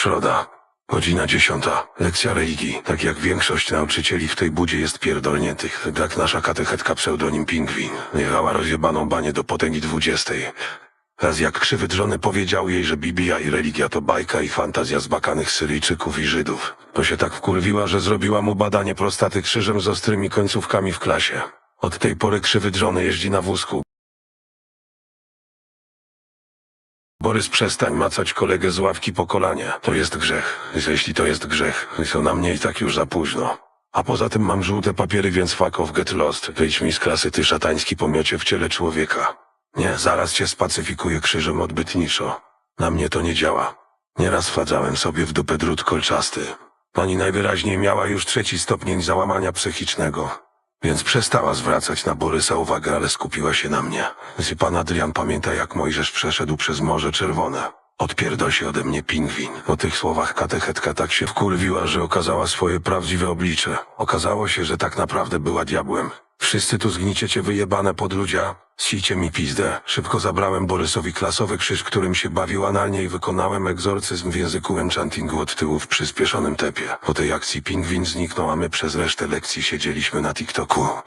Środa. Godzina dziesiąta. Lekcja religii. Tak jak większość nauczycieli w tej budzie jest pierdolniętych. Tak nasza katechetka pseudonim Pingwin. Jechała rozjebaną banie do potęgi dwudziestej. Raz jak krzywydrzony powiedział jej, że Biblia i religia to bajka i fantazja zbakanych Syryjczyków i Żydów. To się tak wkurwiła, że zrobiła mu badanie prostaty krzyżem z ostrymi końcówkami w klasie. Od tej pory krzywydrzony jeździ na wózku. Borys, przestań macać kolegę z ławki po kolanie. To jest grzech. Jeśli to jest grzech, to na mnie i tak już za późno. A poza tym mam żółte papiery, więc fuck off, get lost. Wyjdź mi z klasy, ty szatański pomiocie w ciele człowieka. Nie, zaraz cię spacyfikuję krzyżem odbytniczo. Na mnie to nie działa. Nieraz wsadzałem sobie w dupę drut kolczasty. Pani najwyraźniej miała już trzeci stopień załamania psychicznego. Więc przestała zwracać na Borysa uwagę, ale skupiła się na mnie. Czy pan Adrian pamięta, jak Mojżesz przeszedł przez Morze Czerwone? Odpierdol się ode mnie pingwin. Po tych słowach katechetka tak się wkurwiła, że okazała swoje prawdziwe oblicze. Okazało się, że tak naprawdę była diabłem. Wszyscy tu zgniciecie wyjebane pod ludzia. Sijcie mi pizdę. Szybko zabrałem Borysowi klasowy krzyż, którym się bawił analnie i wykonałem egzorcyzm w języku enchantingu od tyłu w przyspieszonym tempie. Po tej akcji pingwin zniknął, a my przez resztę lekcji siedzieliśmy na TikToku.